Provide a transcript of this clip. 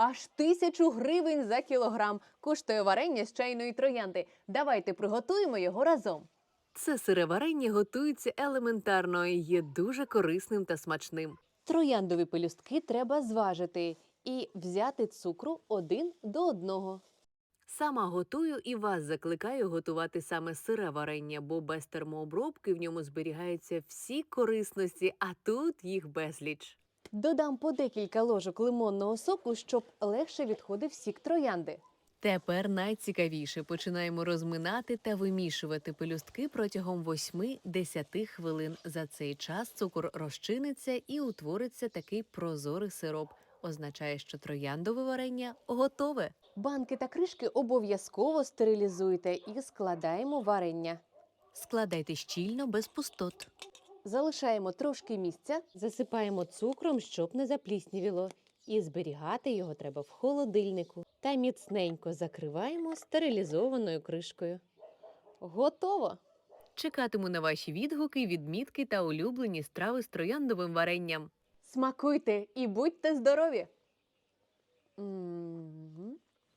Аж тисячу гривень за кілограм коштує варення з чайної троянди. Давайте приготуємо його разом. Це сире варення готується елементарно і є дуже корисним та смачним. Трояндові пелюстки треба зважити і взяти цукру один до одного. Сама готую і вас закликаю готувати саме сире варення, бо без термообробки в ньому зберігаються всі корисності, а тут їх безліч. Додам по декілька ложок лимонного соку, щоб легше відходив сік троянди. Тепер найцікавіше починаємо розминати та вимішувати пелюстки протягом 8-10 хвилин. За цей час цукор розчиниться і утвориться такий прозорий сироп. Означає, що трояндове варення готове. Банки та кришки обов'язково стерилізуйте і складаємо варення. Складайте щільно без пустот. Залишаємо трошки місця, засипаємо цукром, щоб не запліснівіло. І зберігати його треба в холодильнику. Та міцненько закриваємо стерилізованою кришкою. Готово! Чекатиму на ваші відгуки, відмітки та улюблені страви з трояндовим варенням. Смакуйте і будьте здорові!